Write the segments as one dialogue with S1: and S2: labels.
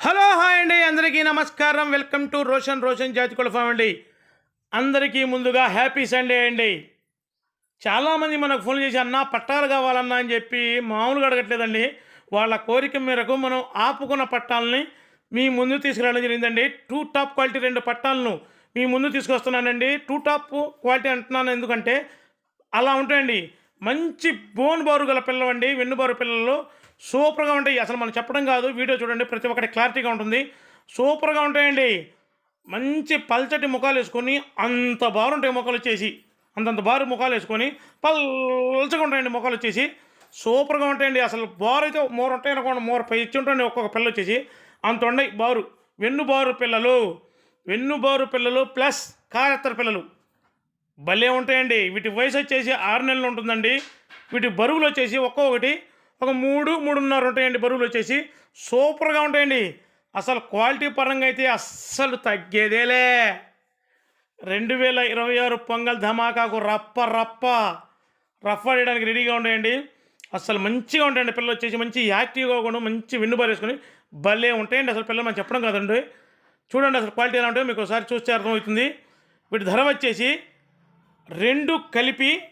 S1: Hello hi అండి. అందరికీ నమస్కారం. వెల్కమ్ టు రోషన్ రోషన్ జాతి ఫామ్ అండి. అందరికీ ముందుగా హ్యాపీ సండే అండి. చాలామంది మనకు ఫోన్ చేసి అన్న పట్టాలు కావాలన్నా అని చెప్పి మామూలుగా అడగట్లేదండి. వాళ్ళ కోరిక మేరకు మనం ఆపుకున్న పట్టాలని మీ ముందు తీసుకురావడం జరిగిందండి. టూ టాప్ క్వాలిటీ రెండు పట్టాలను మీ ముందు తీసుకొస్తున్నానండి. టూ టాప్ క్వాలిటీ అంటున్నాను ఎందుకంటే అలా ఉంటాయండి. మంచి బోన్ బారు గల పిల్లలు అండి. వెన్నుబారు పిల్లలు. సూపర్గా ఉంటాయి. అసలు మనం చెప్పడం కాదు. వీడియో చూడండి. ప్రతి ఒక్కటి క్లారిటీగా ఉంటుంది. సూపర్గా ఉంటాయండి. మంచి పల్చటి ముఖాలు వేసుకొని అంత బారు ఉంటాయి ముఖాలు వచ్చేసి. అంతంత బారు ముఖాలు వేసుకొని పల్చగా ఉంటాయండి ముఖాలు వచ్చేసి. సూపర్గా ఉంటాయండి. అసలు బారు అయితే మోర ఉంటాయి అనుకోండి. మోర పై ఇచ్చి ఉంటాయండి ఒక్కొక్క పిల్ల వచ్చేసి. అంత ఉన్నాయి బారు. వెన్ను బారు పిల్లలు. వెన్ను బారు పిల్లలు ప్లస్ కారెత్తర పిల్లలు. భలే ఉంటాయండి. వీటి వయసు వచ్చేసి ఆరు నెలలు ఉంటుందండి. వీటి బరువులు వచ్చేసి ఒక్కొక్కటి ఒక మూడు మూడున్నర ఉంటాయండి బరువులు వచ్చేసి. సూపర్గా ఉంటాయండి. అసలు క్వాలిటీ పరంగా అయితే అస్సలు తగ్గేదేలే. రెండు వేల ఇరవై ఆరు పొంగల్ ధమాకాకు రప్ప రప్ప. రఫ్ ఆడడానికి రెడీగా ఉంటాయండి. అసలు మంచిగా ఉంటాయండి పిల్లలు వచ్చేసి. మంచి యాక్టివ్గా కూడా మంచి వెన్నుబారు వేసుకొని భలే ఉంటాయండి. అసలు పిల్లలు మనం చెప్పడం కాదండి. చూడండి అసలు క్వాలిటీ ఎలా ఉంటాయో మీకు ఒకసారి చూస్తే అర్థమవుతుంది. వీటి ధర వచ్చేసి రెండు కలిపి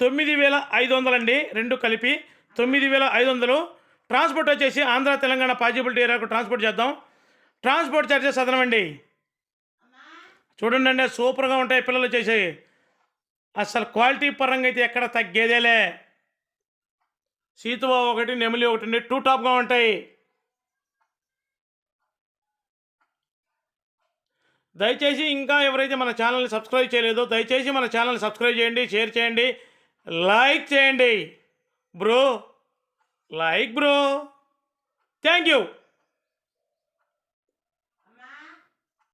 S1: తొమ్మిది వేల ఐదు వందలండి. రెండు కలిపి తొమ్మిది వేల ఐదు వందలు ట్రాన్స్పోర్ట్ వచ్చేసి ఆంధ్ర తెలంగాణ పాజిబిలిటీ ఏరియాకు ట్రాన్స్పోర్ట్ చేద్దాం. ట్రాన్స్పోర్ట్ ఛార్జెస్ అదనమండి చూడండి అండి సూపర్గా ఉంటాయి పిల్లలు వచ్చేసి అసలు క్వాలిటీ పరంగా అయితే ఎక్కడ తగ్గేదేలే. సీతువా ఒకటి నెమిలి ఒకటి అండి టూ టాప్గా ఉంటాయి. దయచేసి ఇంకా ఎవరైతే మన ఛానల్ని సబ్స్క్రైబ్ చేయలేదో దయచేసి మన ఛానల్ని సబ్స్క్రైబ్ చేయండి షేర్ చేయండి లైక్ చేయండి. Bro like bro thank you